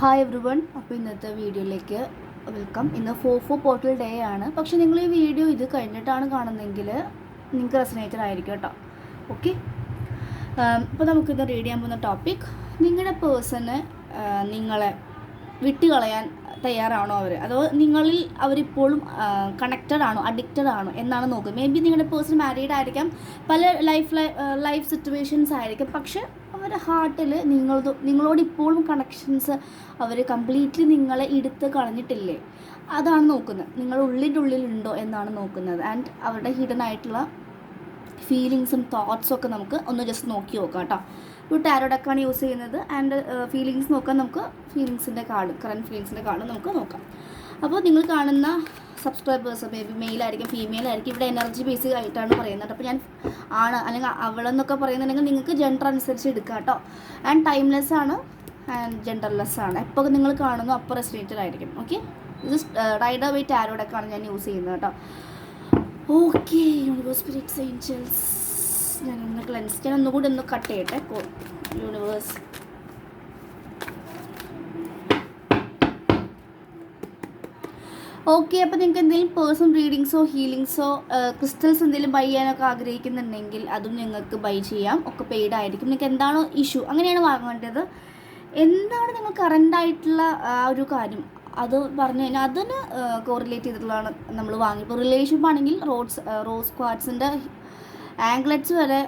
Hi every one അപ്പോൾ ഇന്നത്തെ വീഡിയോയിലേക്ക് വെൽക്കം ഇന്ന് ഫോർ ഫോ പോർട്ടൽ ഡേ ആണ്. പക്ഷേ നിങ്ങൾ ഈ വീഡിയോ ഇത് കഴിഞ്ഞിട്ടാണ് കാണുന്നതെങ്കിൽ നിങ്ങൾക്ക് റെസിനേറ്റഡ് ആയിരിക്കും കേട്ടോ. ഓക്കെ അപ്പോൾ നമുക്കിന്ന് റീഡ് ചെയ്യാൻ പോകുന്ന ടോപ്പിക് നിങ്ങളുടെ പേഴ്സണ് നിങ്ങളെ വിട്ടുകളയാൻ തയ്യാറാണോ അവർ അതോ നിങ്ങളിൽ അവരിപ്പോഴും കണക്റ്റഡ് ആണോ അഡിക്റ്റഡ് ആണോ എന്നാണ് നോക്കുന്നത് മേ ബി നിങ്ങളുടെ പേഴ്സൺ മാരീഡ് ആയിരിക്കാം. പല ലൈഫ് ലൈഫ് സിറ്റുവേഷൻസ് ആയിരിക്കും. പക്ഷെ അവരുടെ ഹാർട്ടിൽ നിങ്ങൾ നിങ്ങളോട് ഇപ്പോഴും കണക്ഷൻസ് അവർ കംപ്ലീറ്റ്ലി നിങ്ങളെ എടുത്ത് കളഞ്ഞിട്ടില്ലേ? അതാണ് നോക്കുന്നത്. നിങ്ങൾ ഉള്ളിന്റെ ഉള്ളിലുണ്ടോ എന്നാണ് നോക്കുന്നത്. ആൻഡ് അവരുടെ ഹിഡൻ ആയിട്ടുള്ള ഫീലിങ്സും തോട്ട്സും ഒക്കെ നമുക്ക് ഒന്ന് ജസ്റ്റ് നോക്കി നോക്കാം കേട്ടോ. ഒരു ടാരോ ഡെക്കാണ് യൂസ് ചെയ്യുന്നത്. ആൻഡ് ഫീലിങ്സ് നോക്കാൻ നമുക്ക് ഫീലിങ്സിന്റെ കാർഡ് കറണ്ട് ഫീലിങ്സിന്റെ കാർഡ് നമുക്ക് നോക്കാം. അപ്പോൾ നിങ്ങൾ കാണുന്ന സബ്സ്ക്രൈബേഴ്സ് മേ ബി മെയിൽ ആയിരിക്കും ഫീമെയിൽ ആയിരിക്കും ഇവിടെ എനർജി ബേസ് ആയിട്ടാണ് പറയുന്നത്. അപ്പോൾ ഞാൻ ആണ് അല്ലെങ്കിൽ അവളെന്നൊക്കെ പറയുന്നുണ്ടെങ്കിൽ നിങ്ങൾക്ക് ജെൻഡർ അനുസരിച്ച് എടുക്കാം കേട്ടോ. ആൻഡ് ടൈംലെസ് ആണ് ആൻഡ് ജെൻഡർലെസ് ആണ്. എപ്പോൾ നിങ്ങൾ കാണുന്നു അപ്പോൾ റെസ്ട്രേറ്റഡ് ആയിരിക്കും. ഓക്കെ ഇത് റൈഡർ വെയിറ്റ് ആരോടൊക്കെയാണ് ഞാൻ യൂസ് ചെയ്യുന്നത് കേട്ടോ. ഓക്കെ യൂണിവേഴ്സ് സ്പിരിറ്റ്സ് ഏഞ്ചൽസ് ഞാൻ ഒന്ന് ക്ലെൻസ് ഞാൻ ഒന്നുകൂടി ഒന്ന് കട്ട് ചെയ്യട്ടെ. യൂണിവേഴ്സ് ഓക്കെ അപ്പോൾ നിങ്ങൾക്ക് എന്തെങ്കിലും പേഴ്സണൽ റീഡിങ്സോ ഹീലിങ്സോ ക്രിസ്റ്റൽസ് എന്തെങ്കിലും ബൈ ചെയ്യാനൊക്കെ ആഗ്രഹിക്കുന്നുണ്ടെങ്കിൽ അതും നിങ്ങൾക്ക് ബൈ ചെയ്യാം. ഒക്കെ പെയ്ഡ് ആയിരിക്കും. നിങ്ങൾക്ക് എന്താണോ ഇഷ്യൂ അങ്ങനെയാണ് വാങ്ങേണ്ടത്. എന്താണ് നിങ്ങൾ കറണ്ടായിട്ടുള്ള ആ ഒരു കാര്യം? അത് പറഞ്ഞു കഴിഞ്ഞാൽ അതിന് കോറിലേറ്റ് ചെയ്തിട്ടുള്ളതാണ് നമ്മൾ വാങ്ങി. ഇപ്പോൾ റിലേഷൻഷിപ്പ് ആണെങ്കിൽ റോഡ്സ് റോസ് ക്വാഡ്സിന്റെ ആംഗ്ലറ്റ്സ് വരെ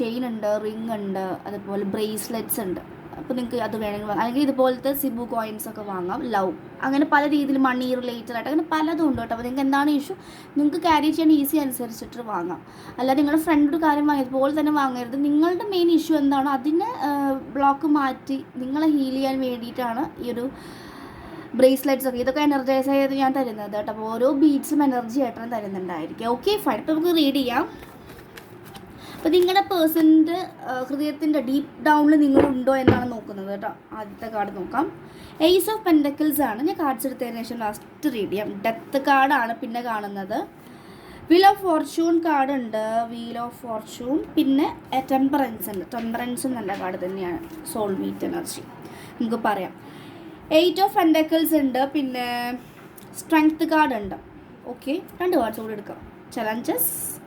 ചെയിൻ ഉണ്ട് റിങ് ഉണ്ട് അതുപോലെ ബ്രേസ്ലെറ്റ്സ് ഉണ്ട്. അപ്പോൾ നിങ്ങൾക്ക് അത് വേണമെങ്കിൽ വാങ്ങാം അല്ലെങ്കിൽ ഇതുപോലത്തെ സിബു കോയിൻസ് ഒക്കെ വാങ്ങാം. ലവ് അങ്ങനെ പല രീതിയിൽ മണി റിലേറ്റഡ് ആയിട്ട് അങ്ങനെ പലതും ഉണ്ട് കേട്ടോ. അപ്പോൾ നിങ്ങൾക്ക് എന്താണ് ഇഷ്യൂ നിങ്ങൾക്ക് ക്യാരി ചെയ്യാൻ ഈസി അനുസരിച്ചിട്ട് വാങ്ങാം. അല്ലാതെ നിങ്ങളുടെ ഫ്രണ്ട് കാര്യം കാര്യം വാങ്ങിയതുപോലെ തന്നെ വാങ്ങരുത്. നിങ്ങളുടെ മെയിൻ ഇഷ്യൂ എന്താണോ? അതിനെ ബ്ലോക്ക് മാറ്റി നിങ്ങളെ ഹീൽ ചെയ്യാൻ വേണ്ടിയിട്ടാണ് ഈ ഒരു ബ്രേസ്ലെറ്റ്സ് ഒക്കെ. ഇതൊക്കെ എനർജൈസ് ചെയ്ത് ഞാൻ തരുന്നത് കേട്ടോ. അപ്പോൾ ഓരോ ബീറ്റ്സും എനർജി ആയിട്ടാണ് തരുന്നുണ്ടായിരിക്കും ഓക്കെ ഫൈൻ നമുക്ക് റീഡ് ചെയ്യാം. അപ്പോൾ നിങ്ങളുടെ പേഴ്സണിന്റെ ഹൃദയത്തിന്റെ ഡീപ്പ് ഡൗണിൽ നിങ്ങളുണ്ടോ എന്നാണ് നോക്കുന്നത് കേട്ടോ. ആദ്യത്തെ കാർഡ് നോക്കാം. എയ്സ് ഓഫ് പെൻഡക്കിൾസ് ആണ്. ഞാൻ കാർഡ്സ് എടുത്തതിന് ശേഷം ലാസ്റ്റ് റീഡ് ചെയ്യാം. ഡെത്ത് കാർഡാണ് പിന്നെ കാണുന്നത്. വീൽ ഓഫ് ഫോർച്യൂൺ കാർഡ് ഉണ്ട്. വീൽ ഓഫ് ഫോർച്യൂൺ പിന്നെ ടെമ്പറൻസ് ഉണ്ട്. ടെമ്പറൻസും നല്ല കാർഡ് തന്നെയാണ്. സോൾ മീറ്റ് എനർജി നമുക്ക് പറയാം. എയ്റ്റ് ഓഫ് പെൻഡക്കിൾസ് ഉണ്ട്. പിന്നെ സ്ട്രെങ്ത് കാർഡ് ഉണ്ട്. ഓക്കെ രണ്ട് കാർഡ്സ് കൂടി എടുക്കാം. ചലഞ്ചസ്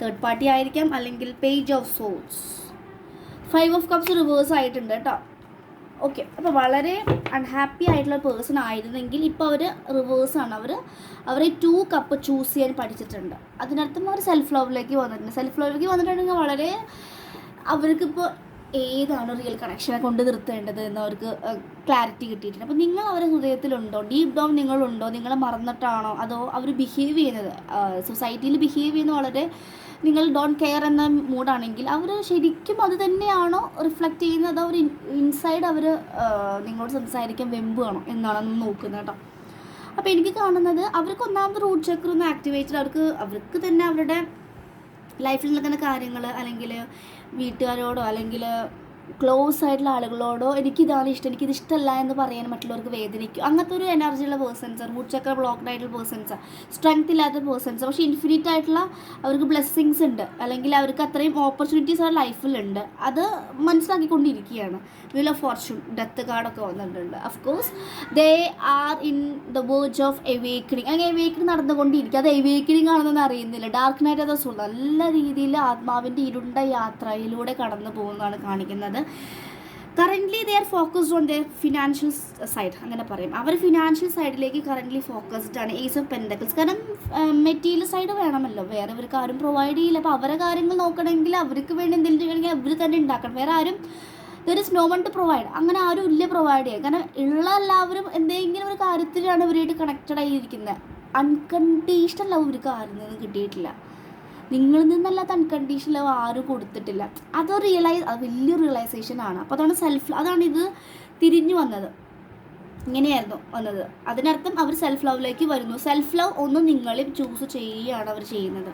തേർഡ് പാർട്ടി ആയിരിക്കാം അല്ലെങ്കിൽ page of swords five of cups reverse ആയിട്ടുണ്ട് കേട്ടോ. ഓക്കെ അപ്പോൾ വളരെ അൺഹാപ്പി ആയിട്ടുള്ള പേഴ്സൺ ആയിരുന്നെങ്കിൽ ഇപ്പോൾ അവർ റിവേഴ്സാണ് അവർ അവരെ ടു കപ്പ് ചൂസ് ചെയ്യാൻ പഠിച്ചിട്ടുണ്ട്. അതിനർത്ഥം അവർ സെൽഫ് ലവിലേക്ക് വന്നിട്ടുണ്ട്. സെൽഫ് ലവിലേക്ക് വന്നിട്ടുണ്ടെങ്കിൽ വളരെ അവർക്കിപ്പോൾ ഏതാണ് റിയൽ കണക്ഷനെ കൊണ്ട് നിർത്തേണ്ടത് എന്ന് അവർക്ക് ക്ലാരിറ്റി കിട്ടിയിട്ടുണ്ട്. അപ്പോൾ നിങ്ങൾ അവരുടെ ഹൃദയത്തിലുണ്ടോ? Deep down നിങ്ങളുണ്ടോ? നിങ്ങളെ മറന്നിട്ടാണോ? അതോ അവർ ബിഹേവ് ചെയ്യുന്നത്? സൊസൈറ്റിയിൽ ബിഹേവ് ചെയ്യുന്ന വളരെ നിങ്ങൾ ഡോണ്ട് കെയർ എന്ന മൂഡാണെങ്കിൽ അവർ ശരിക്കും അത് തന്നെയാണോ റിഫ്ലക്റ്റ് ചെയ്യുന്നത്? അതോ അവർ ഇൻസൈഡ് അവർ നിങ്ങളോട് സംസാരിക്കാൻ വെമ്പുകയാണോ എന്നാണ് നോക്കുന്നത് കേട്ടോ. അപ്പോൾ എനിക്ക് കാണുന്നത് അവർക്ക് ഒന്നാമത് റൂട്ട് ചക്ര ഒന്ന് ആക്ടിവേറ്റഡ് അവർക്ക് അവർക്ക് തന്നെ അവരുടെ ലൈഫിൽ നടക്കുന്ന കാര്യങ്ങൾ അല്ലെങ്കിൽ വീട്ടുകാരോടോ അല്ലെങ്കിൽ ക്ലോസ് ആയിട്ടുള്ള ആളുകളോടോ എനിക്കിതാണ് ഇഷ്ടം എനിക്കിത് ഇഷ്ടമല്ല എന്ന് പറയാൻ മറ്റുള്ളവർക്ക് വേദനിക്കും. അങ്ങനത്തെ ഒരു എനർജിയുള്ള പേഴ്സൺസ് റൂട്ട് ചക്ര ബ്ലോക്ക്ഡ് ആയിട്ടുള്ള പേഴ്സൺസ് സ്ട്രെങ്ത് ഇല്ലാത്ത പേഴ്സൺസ് പക്ഷേ ഇൻഫിനിറ്റ് ആയിട്ടുള്ള അവർക്ക് ബ്ലെസ്സിങ്സ് ഉണ്ട്. അല്ലെങ്കിൽ അവർക്ക് അത്രയും ഓപ്പർച്യൂണിറ്റീസ് അവരുടെ ലൈഫിലുണ്ട് അത് മനസ്സിലാക്കിക്കൊണ്ടിരിക്കുകയാണ്. വീൽ ഓഫ് ഫോർച്യൂൺ ഡെത്ത് കാർഡൊക്കെ വന്നിട്ടുണ്ട്. Of course they are in the words of awakening അങ്ങനെ എവേക്കണിങ് നടന്നുകൊണ്ടിരിക്കുക. അത് എവേക്കണിങ് ആണെന്നൊന്നും അറിയുന്നില്ല. ഡാർക്ക് നൈറ്റ് അത് നല്ല രീതിയിൽ ആത്മാവിന്റെ ഇരുണ്ട യാത്രയിലൂടെ കടന്നു പോകുന്നതാണ് കാണിക്കുന്നത്. Currently they are focused on their financial side അങ്ങനെ പറയും. അവർ ഫിനാൻഷ്യൽ സൈഡിലേക്ക് കറന്റ്ലി ഫോക്കസ്ഡ് ആണ്. ഏസ് ഓഫ് പെൻഡക്കിൾസ് കാരണം മെറ്റീരിയൽ സൈഡ് വേണമല്ലോ. വേറെ ഇവർക്ക് ആരും പ്രൊവൈഡ് ചെയ്യില്ല. അപ്പോൾ അവരെ കാര്യങ്ങൾ നോക്കണമെങ്കിൽ അവർക്ക് വേണ്ടി എന്തെങ്കിലും ചെയ്യണമെങ്കിൽ അവർ തന്നെ ഉണ്ടാക്കണം. വേറെ ആരും there is no one to provide അങ്ങനെ ആരും ഇല്ല പ്രൊവൈഡ് ചെയ്യുക കാരണം ഉള്ള എല്ലാവരും എന്തെങ്കിലും ഒരു കാര്യത്തിലാണ് ഇവരായിട്ട് കണക്റ്റഡ് ആയിരിക്കുന്നത് അൺകണ്ടീഷണൽ ലവ് ഇവർക്ക് ആരും നിന്നും കിട്ടിയിട്ടില്ല. നിങ്ങളിൽ നിന്നല്ല അൺകണ്ടീഷണൽ ലവ് ആരും കൊടുത്തിട്ടില്ല. അത് റിയലൈസ് അത് വലിയ റിയലൈസേഷൻ ആണ്. അപ്പോൾ അതാണ് സെൽഫ് അതാണ് ഇത് തിരിഞ്ഞു വന്നത്. ഇങ്ങനെയായിരുന്നു വന്നത്. അതിനർത്ഥം അവർ സെൽഫ് ലവിലേക്ക് വരുന്നു. സെൽഫ് ലവ് ഒന്നും നിങ്ങളിൽ ചൂസ് ചെയ്യുകയാണ് അവർ ചെയ്യുന്നത്.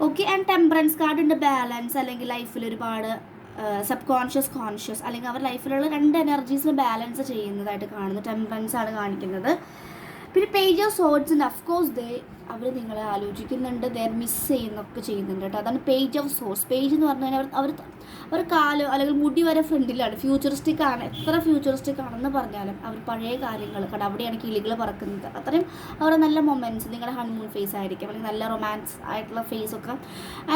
ഓക്കെ ആൻഡ് ടെമ്പറൻസ് കാർഡ് ഉണ്ട്. ബാലൻസ് അല്ലെങ്കിൽ ലൈഫിൽ ഒരുപാട് സബ് കോൺഷ്യസ് കോൺഷ്യസ് അല്ലെങ്കിൽ അവർ ലൈഫിലുള്ള രണ്ട് എനർജീസിനെ ബാലൻസ് ചെയ്യുന്നതായിട്ട് കാണുന്നു. ടെമ്പറൻസ് ആണ് കാണിക്കുന്നത്. പിന്നെ പേജ് ഓഫ് സോഡ്സ് ഉണ്ട്. അഫ്കോഴ്സ് ദേ അവർ നിങ്ങളെ ആലോചിക്കുന്നുണ്ട് ദർ മിസ് ചെയ്യുന്നൊക്കെ ചെയ്യുന്നുണ്ട് കേട്ടോ. അതാണ് പേജ് ഓഫ് സോഴ്സ് പേജ് എന്ന് പറഞ്ഞു കഴിഞ്ഞാൽ അവർ അവർ കാലം അല്ലെങ്കിൽ മുടി വരെ ഫ്രണ്ടിലാണ് ഫ്യൂച്ചറിസ്റ്റിക് ആണ്. എത്ര ഫ്യൂച്ചറിസ്റ്റിക് ആണെന്ന് പറഞ്ഞാലും അവർ പഴയ കാര്യങ്ങൾ കേട്ടോ അവിടെയാണ് കിളികൾ പറക്കുന്നത്. അത്രയും അവരുടെ നല്ല മൊമെന്റ്സ് നിങ്ങളുടെ ഹൺമൂൺ ഫേസ് ആയിരിക്കും അല്ലെങ്കിൽ നല്ല റൊമാൻസ് ആയിട്ടുള്ള ഫേസ് ഒക്കെ.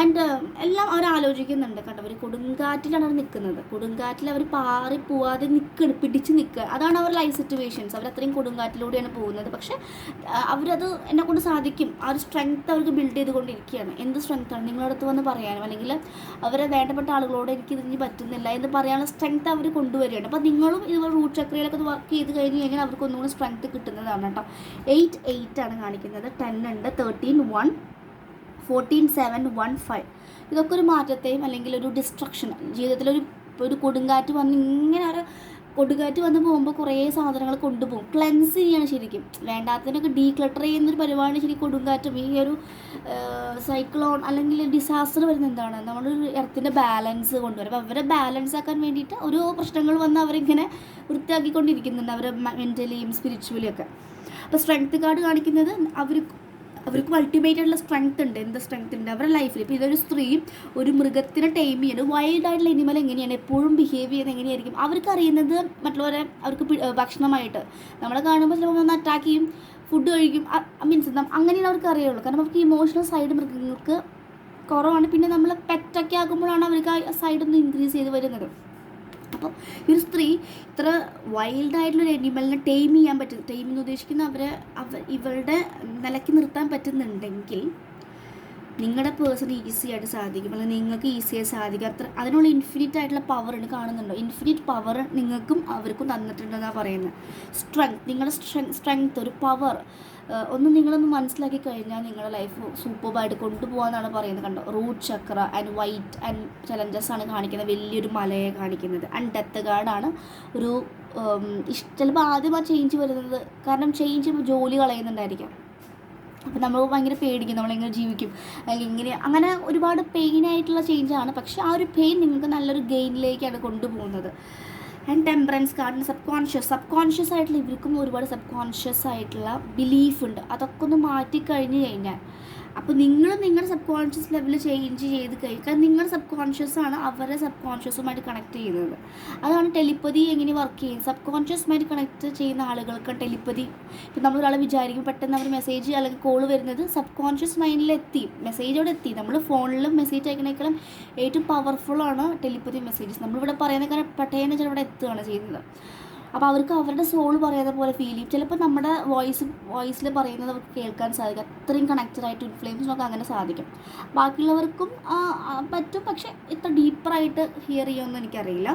ആൻഡ് എല്ലാം അവർ ആലോചിക്കുന്നുണ്ട് കേട്ടോ അവർ കൊടുങ്കാറ്റിലാണ് അവർ നിൽക്കുന്നത്. കൊടുങ്കാറ്റിൽ അവർ പാറി പോവാതെ നിൽക്കുക പിടിച്ച് നിൽക്കുക അതാണ് അവർ ലൈഫ് സിറ്റുവേഷൻസ് അവർ അത്രയും കൊടുങ്കാറ്റിലൂടെയാണ് പോകുന്നത്. പക്ഷേ അവരത് എന്നെ കൊണ്ട് സാധിക്കും. ആ ഒരു സ്ട്രെങ്ത് അവർക്ക് ബിൽഡ് ചെയ്തുകൊണ്ടിരിക്കുകയാണ്. എന്ത് സ്ട്രെങ്ത്താണ് നിങ്ങളുടെ അടുത്ത് വന്ന് പറയാനും അല്ലെങ്കിൽ അവരെ വേണ്ടപ്പെട്ട ആളുകളോട് എനിക്ക് ഇതിന് പറ്റുന്നില്ല എന്ന് പറയാനുള്ള സ്ട്രെങ്ത് അവർ കൊണ്ടുവരികയാണ്. അപ്പോൾ നിങ്ങളും ഇതുപോലെ റൂട്ട് ചക്രയിലൊക്കെ വർക്ക് ചെയ്ത് കഴിഞ്ഞ് കഴിഞ്ഞാൽ അവർക്ക് ഒന്നുകൂടി സ്ട്രെങ്ത് കിട്ടുന്നതാണ് കേട്ടോ. എയ്റ്റ് എയ്റ്റ് ആണ് കാണിക്കുന്നത്. ടെൻ ഉണ്ട്. Thirteen one fourteen seven one five ഇതൊക്കെ ഒരു മാറ്റത്തെയും അല്ലെങ്കിൽ ഒരു ഡിസ്ട്രക്ഷൻ ജീവിതത്തിലൊരു ഒരു കൊടുങ്കാറ്റ് വന്ന് ഇങ്ങനെ ഒരു കൊടുങ്കാറ്റ് വന്ന് പോകുമ്പോൾ കുറേ സാധനങ്ങൾ കൊണ്ടുപോകും. ക്ലെൻസ് ചെയ്യാണ് ശരിക്കും. വേണ്ടാത്തതിനൊക്കെ ഡീക്ലട്ടർ ചെയ്യുന്നൊരു പരിപാടി ശരിക്കും കൊടുങ്കാറ്റും. ഈ ഒരു സൈക്ലോൺ അല്ലെങ്കിൽ ഡിസാസ്റ്റർ വരുന്ന എന്താണ്? നമ്മളൊരു എർത്തിന്റെ ബാലൻസ് കൊണ്ടുവരും. അപ്പോൾ അവരെ ബാലൻസ് ആക്കാൻ വേണ്ടിയിട്ട് ഓരോ പ്രശ്നങ്ങൾ വന്ന് അവരിങ്ങനെ വൃത്തിയാക്കിക്കൊണ്ടിരിക്കുന്നുണ്ട്. അവരെ മെന്റലിയും സ്പിരിച്വലിയും ഒക്കെ. അപ്പോൾ സ്ട്രെങ്ത് കാർഡ് കാണിക്കുന്നത് അവർ അവർക്ക് അൾട്ടിമേറ്റ് ആയിട്ടുള്ള സ്ട്രെങ്ത് ഉണ്ട്. എന്താ സ്ട്രെങ്ത് ഉണ്ട്? അവരുടെ ലൈഫിൽ ഇപ്പോൾ ഇതൊരു സ്ത്രീ ഒരു മൃഗത്തിനെ ടൈം ചെയ്യുന്നത് വൈൽഡ് ആയിട്ടുള്ള എനിമൽ എങ്ങനെയാണ് എപ്പോഴും ബിഹേവ് ചെയ്യുന്നത് എങ്ങനെയായിരിക്കും? അവർക്ക് അറിയുന്നത് മറ്റുള്ളവരെ അവർക്ക് ഭക്ഷണമായിട്ട്. നമ്മളെ കാണുമ്പോൾ ചിലപ്പോൾ ഒന്ന് അറ്റാക്ക് ചെയ്യും ഫുഡ് കഴിക്കും. മീൻസ് അങ്ങനെയാണ് അവർക്ക് അറിയുള്ളൂ. കാരണം അവർക്ക് ഇമോഷണൽ സൈഡ് മൃഗങ്ങൾക്ക് കുറവാണ്. പിന്നെ നമ്മൾ പെറ്റൊക്കെ ആകുമ്പോഴാണ് അവർക്ക് ആ സൈഡ് ഒന്ന് ഇൻക്രീസ് ചെയ്ത് വരുന്നത്. അപ്പോൾ ഈ ഒരു സ്ത്രീ ഇത്ര വൈൽഡായിട്ടുള്ളൊരു അനിമലിനെ ടൈം ചെയ്യാൻ പറ്റും ടൈം എന്ന് ഉദ്ദേശിക്കുന്ന അവരെ അവ ഇവരുടെ നിലയ്ക്ക് നിർത്താൻ പറ്റുന്നുണ്ടെങ്കിൽ നിങ്ങളുടെ പേഴ്സൺ ഈസി ആയിട്ട് സാധിക്കും. അല്ലെങ്കിൽ നിങ്ങൾക്ക് ഈസിയായി സാധിക്കും. അത്ര അതിനുള്ള ഇൻഫിനിറ്റ് ആയിട്ടുള്ള പവർ ഉണ്ട് കാണുന്നുണ്ടോ? ഇൻഫിനിറ്റ് പവർ നിങ്ങൾക്കും അവർക്കും തന്നിട്ടുണ്ടെന്നാണ് പറയുന്നത് സ്ട്രെങ്ത് നിങ്ങളുടെ സ്ട്രെങ്ത് ഒരു പവർ ഒന്ന് നിങ്ങളൊന്ന് മനസ്സിലാക്കി കഴിഞ്ഞാൽ നിങ്ങളുടെ ലൈഫ് സൂപ്പർബായിട്ട് കൊണ്ടുപോകാന്നാണ് പറയുന്നത് കണ്ടോ? Root chakra and white and challenges ആണ് കാണിക്കുന്നത്. വലിയൊരു മലയെ കാണിക്കുന്നത്. ആൻഡ് ഡെത്ത് ഗാർഡാണ് ഒരു ചിലപ്പോൾ ആദ്യം ആ ചേഞ്ച് വരുന്നത്. കാരണം ചേഞ്ച് ജോലി കളയുന്നുണ്ടായിരിക്കാം. അപ്പോൾ നമ്മൾ ഭയങ്കര പേടിക്കും നമ്മളെങ്ങനെ ജീവിക്കും. അല്ലെങ്കിൽ ഇങ്ങനെ അങ്ങനെ ഒരുപാട് പെയിൻ ആയിട്ടുള്ള ചേഞ്ചാണ് പക്ഷേ ആ ഒരു പെയിൻ നിങ്ങൾക്ക് നല്ലൊരു ഗെയിനിലേക്കാണ് കൊണ്ടുപോകുന്നത്. ആൻഡ് ടെമ്പറൻസ് കാർഡിന് സബ് കോൺഷ്യസ് സബ് കോൺഷ്യസ് ആയിട്ടുള്ള ഇവർക്കും ഒരുപാട് സബ് കോൺഷ്യസ് ആയിട്ടുള്ള ബിലീഫ് ഉണ്ട്. അതൊക്കെ ഒന്ന് മാറ്റിക്കഴിഞ്ഞ് കഴിഞ്ഞാൽ അപ്പോൾ നിങ്ങൾ നിങ്ങളുടെ സബ് കോൺഷ്യസ് ലെവൽ ചേഞ്ച് ചെയ്ത് കഴിക്കാൻ നിങ്ങളുടെ സബ് കോൺഷ്യസ് ആണ് അവരുടെ സബ് കോൺഷ്യസുമായിട്ട് കണക്ട് ചെയ്യുന്നത്. അതാണ് ടെലിപ്പതി എങ്ങനെ വർക്ക് ചെയ്യുന്നത്. സബ് കോൺഷ്യസുമായിട്ട് കണക്ട് ചെയ്യുന്ന ആളുകൾക്ക് ടെലിപ്പതി ഇപ്പം നമ്മൾ ഒരാളെ വിചാരിക്കും പെട്ടെന്ന് അവർ മെസ്സേജ് അല്ലെങ്കിൽ കോൾ വരുന്നത് സബ് കോൺഷ്യസ് മൈൻഡിൽ എത്തി മെസ്സേജോടെ എത്തി. നമ്മൾ ഫോണിലും മെസ്സേജ് അയക്കണേക്കാളും ഏറ്റവും പവർഫുള്ളാണ് ടെലിപ്പതി മെസ്സേജസ് നമ്മളിവിടെ പറയുന്ന കാരണം പെട്ടെന്ന് ചിലവിടെ എത്തുകയാണ് ചെയ്യുന്നത്. അപ്പോൾ അവർക്ക് അവരുടെ സോൾ പറയുന്ന പോലെ ഫീൽ ചെയ്യും. ചിലപ്പോൾ നമ്മുടെ വോയിസ് വോയിസിൽ പറയുന്നത് അവർക്ക് കേൾക്കാൻ സാധിക്കും. അത്രയും കണക്റ്റഡ് ആയിട്ട് ഇൻഫ്ലുവൻസിനൊക്കെ അങ്ങനെ സാധിക്കും. ബാക്കിയുള്ളവർക്കും പറ്റും. പക്ഷേ ഇത്ര ഡീപ്പറായിട്ട് ഹിയർ ചെയ്യുമെന്ന് എനിക്കറിയില്ല.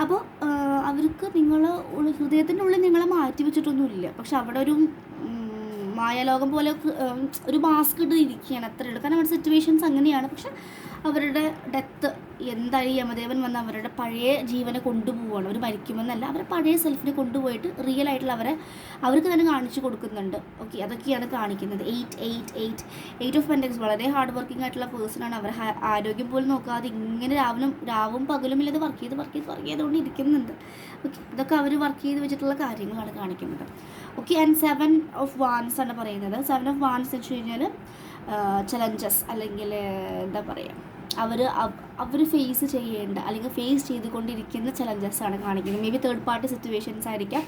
അപ്പോൾ അവർക്ക് നിങ്ങൾ ഹൃദയത്തിന്റെ ഉള്ളിൽ നിങ്ങളെ മാറ്റി വെച്ചിട്ടൊന്നുമില്ല. പക്ഷെ അവിടെ ഒരു മായാലോകം പോലെ ഒരു മാസ്ക് ഇട്ട് ഇരിക്കുകയാണ്. അത്രേ ഉള്ളൂ. കാരണം അവരുടെ സിറ്റുവേഷൻസ് അങ്ങനെയാണ്. പക്ഷെ അവരുടെ ഡെത്ത് എന്തായാലും യമദേവൻ വന്ന് അവരുടെ പഴയ ജീവനെ കൊണ്ടുപോവുകയാണ് അവർ മരിക്കുമെന്നല്ല അവരെ പഴയ സെൽഫിനെ കൊണ്ടുപോയിട്ട് റിയൽ ആയിട്ടുള്ള അവരെ അവർക്ക് തന്നെ കാണിച്ചു കൊടുക്കുന്നുണ്ട്. ഓക്കെ അതൊക്കെയാണ് കാണിക്കുന്നത്. Eight eight eight eight of pentacles വളരെ ഹാർഡ് വർക്കിംഗ് ആയിട്ടുള്ള പേഴ്സണാണ് അവർ ആരോഗ്യം പോലും നോക്കാതെ ഇങ്ങനെ രാവിലും രാവും പകലും ഇല്ലാതെ വർക്ക് ചെയ്ത് വർക്ക് ചെയ്ത് വർക്ക് ചെയ്തുകൊണ്ട് ഇരിക്കുന്നുണ്ട്. ഓക്കെ ഇതൊക്കെ അവർ വർക്ക് ചെയ്ത് വെച്ചിട്ടുള്ള കാര്യങ്ങളാണ് കാണിക്കുന്നത്. Okay and seven of wands ആണ് പറയുന്നത്. സെവൻ ഓഫ് വാൻസ് എന്ന് വെച്ച് കഴിഞ്ഞാൽ ചലഞ്ചസ് അല്ലെങ്കിൽ എന്താ പറയുക അവർ അവർ ഫേസ് ചെയ്യേണ്ട അല്ലെങ്കിൽ ഫേസ് ചെയ്തുകൊണ്ടിരിക്കുന്ന ചലഞ്ചസ് ആണ് കാണിക്കുന്നത്. Maybe third party situations ആയിരിക്കാം.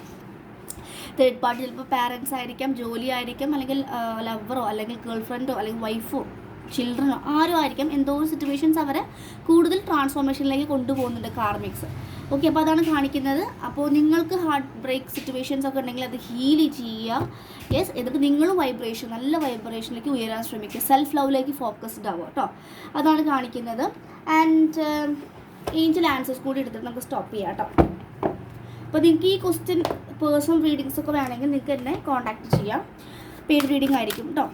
തേർഡ് പാർട്ടി ചിലപ്പോൾ പാരൻസ് ആയിരിക്കാം ജോലി ആയിരിക്കാം അല്ലെങ്കിൽ ലവറോ അല്ലെങ്കിൽ ഗേൾ ഫ്രണ്ടോ അല്ലെങ്കിൽ വൈഫോ ചിൽഡ്രനോ ആരും ആയിരിക്കാം. എന്തോ സിറ്റുവേഷൻസ് അവരെ കൂടുതൽ ട്രാൻസ്ഫോർമേഷനിലേക്ക് കൊണ്ടുപോകുന്നുണ്ട് കാർമിക്സ്. ഓക്കെ അപ്പോൾ അതാണ് കാണിക്കുന്നത്. അപ്പോൾ നിങ്ങൾക്ക് ഹാർട്ട് ബ്രേക്ക് സിറ്റുവേഷൻസ് ഒക്കെ ഉണ്ടെങ്കിൽ അത് ഹീൽ ചെയ്യുക യെസ് എന്നിട്ട് നിങ്ങളും വൈബ്രേഷൻ നല്ല വൈബ്രേഷനിലേക്ക് ഉയരാൻ ശ്രമിക്കുക. സെൽഫ് ലവിലേക്ക് ഫോക്കസ്ഡ് ആവുക കേട്ടോ. അതാണ് കാണിക്കുന്നത്. ആൻഡ് ഏഞ്ചൽ ആൻസേഴ്സ് കൂടി എടുത്തിട്ട് നമുക്ക് സ്റ്റോപ്പ് ചെയ്യാം കേട്ടോ. അപ്പോൾ നിങ്ങൾക്ക് ഈ ക്വസ്റ്റ്യൻ പേഴ്സണൽ റീഡിങ്സ് ഒക്കെ വേണമെങ്കിൽ നിങ്ങൾക്ക് എന്നെ കോൺടാക്ട് ചെയ്യാം. പെയ്ഡ് റീഡിംഗ് ആയിരിക്കും കേട്ടോ.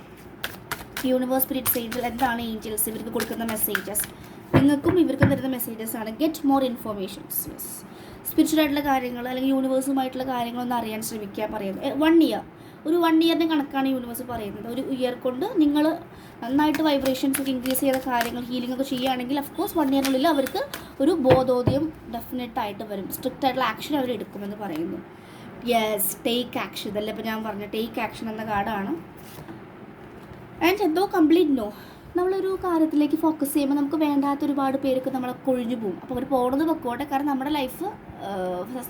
യൂണിവേഴ്സ് സ്പിരിറ്റ്സ് ഏഞ്ചൽ എന്താണ് ഏഞ്ചൽസ് ഇവർക്ക് കൊടുക്കുന്ന മെസ്സേജസ് നിങ്ങൾക്കും ഇവർക്കും തരുന്ന മെസ്സേജസ് ആണ്. Get more informations yes spiritual ആയിട്ടുള്ള കാര്യങ്ങൾ അല്ലെങ്കിൽ യൂണിവേഴ്സുമായിട്ടുള്ള കാര്യങ്ങളൊന്ന് അറിയാൻ ശ്രമിക്കുക പറയുന്നത്. വൺ ഇയർ ഒരു വൺ ഇയറിന്റെ കണക്കാണ് യൂണിവേഴ്സ് പറയുന്നത്. ഒരു ഇയർ കൊണ്ട് നിങ്ങൾ നന്നായിട്ട് വൈബ്രേഷൻസ് ഒക്കെ ഇൻക്രീസ് ചെയ്ത കാര്യങ്ങൾ ഹീലിംഗ് ഒക്കെ ചെയ്യുകയാണെങ്കിൽ അഫ്കോഴ്സ് വൺ ഇയറിനുള്ളിൽ അവർക്ക് ഒരു ബോധോദയം ഡെഫിനറ്റ് ആയിട്ട് വരും. സ്ട്രിക്റ്റ് ആയിട്ടുള്ള ആക്ഷൻ അവർ എടുക്കുമെന്ന് പറയുന്നു. യെസ് ടേക്ക് ആക്ഷൻ ഇതല്ലേ ഇപ്പോൾ ഞാൻ പറഞ്ഞ ടേക്ക് ആക്ഷൻ എന്ന കാർഡാണ് ആൻഡ് എന്തോ കംപ്ലീറ്റ് നോ നമ്മളൊരു കാര്യത്തിലേക്ക് ഫോക്കസ് ചെയ്യുമ്പോൾ നമുക്ക് വേണ്ടാത്ത ഒരുപാട് പേർക്ക് നമ്മളെ കൊഴിഞ്ഞു പോകും. അപ്പോൾ അവർ പോകുന്നത് വെക്കോട്ടെ. കാരണം നമ്മുടെ ലൈഫ്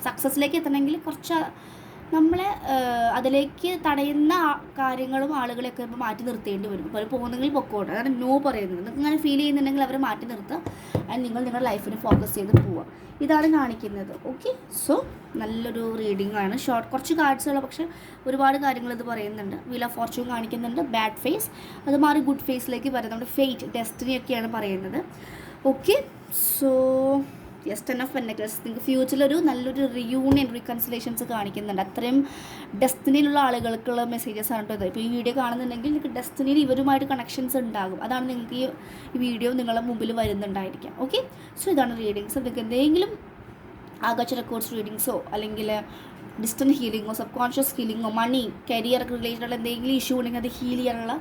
സക്സസ്സിലേക്ക് എത്തണമെങ്കിൽ കുറച്ച് നമ്മളെ അതിലേക്ക് തടയുന്ന കാര്യങ്ങളും ആളുകളെയൊക്കെ ഇപ്പോൾ മാറ്റി നിർത്തേണ്ടി വരും. അപ്പോൾ അവർ പോകുന്നെങ്കിൽ പൊക്കോട്ടെ. അതാണ് നോ പറയുന്നത്. നിങ്ങൾക്ക് അങ്ങനെ ഫീൽ ചെയ്യുന്നുണ്ടെങ്കിൽ അവരെ മാറ്റി നിർത്തുക. ആൻഡ് നിങ്ങൾ നിങ്ങളുടെ ലൈഫിന് ഫോക്കസ് ചെയ്ത് പോവുക. ഇതാണ് കാണിക്കുന്നത്. ഓക്കെ സോ നല്ലൊരു റീഡിംഗ് ആണ്. ഷോർട്ട് കുറച്ച് കാർഡ്സുള്ള പക്ഷേ ഒരുപാട് കാര്യങ്ങൾ ഇത് പറയുന്നുണ്ട്. വീൽ ഓഫ് ഫോർച്യൂൺ കാണിക്കുന്നുണ്ട്. ബാഡ് ഫേസ് അത് മാറി ഗുഡ് ഫേസിലേക്ക് വരുന്നുണ്ട്. ഫെയ്റ്റ് ഡെസ്റ്റിനി ഒക്കെയാണ് പറയുന്നത്. Okay so yes ten of pentacles നിങ്ങൾക്ക് ഫ്യൂച്ചറിൽ ഒരു നല്ലൊരു റിയൂണിയൻ റീകൺസിലേഷൻസ് കാണിക്കുന്നുണ്ട്. അത്രയും ഡെസ്റ്റിനിയിലുള്ള ആളുകൾക്കുള്ള മെസ്സേജസ് ആണ് കേട്ടോ ഇപ്പോൾ ഈ വീഡിയോ കാണുന്നുണ്ടെങ്കിൽ നിങ്ങൾക്ക് ഡെസ്റ്റിനിയിൽ ഇവരുമായിട്ട് കണക്ഷൻസ് ഉണ്ടാകും. അതാണ് നിങ്ങൾക്ക് ഈ വീഡിയോ നിങ്ങളുടെ മുമ്പിൽ വരുന്നുണ്ടായിരിക്കാം. ഓക്കെ സോ ഇതാണ് റീഡിങ്സ് നിങ്ങൾക്ക് എന്തെങ്കിലും ആകാശ കോഴ്സ് റീഡിങ്സോ അല്ലെങ്കിൽ ഡിസ്റ്റന്റ് ഹീലിങ്ങോ സബ് കോൺഷ്യസ് ഹീലിങ്ങോ മണി കരിയർ റിലേറ്റഡ് എന്തെങ്കിലും ഇഷ്യൂ ഉണ്ടെങ്കിൽ അത് ഹീൽ ചെയ്യാനുള്ള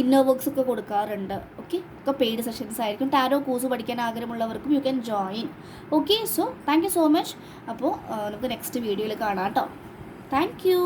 ഇന്നർ വർക്ക്സ് ഒക്കെ കൊടുക്കാറുണ്ട്. ഓക്കെ ഒക്കെ പെയ്ഡ് സെഷൻസ് ആയിരിക്കും. ടാരോ കോഴ്സ് പഠിക്കാൻ ആഗ്രഹമുള്ളവർക്കും you can join okay so thank you so much അപ്പോൾ നമുക്ക് നെക്സ്റ്റ് വീഡിയോയിൽ കാണാം കേട്ടോ താങ്ക് യു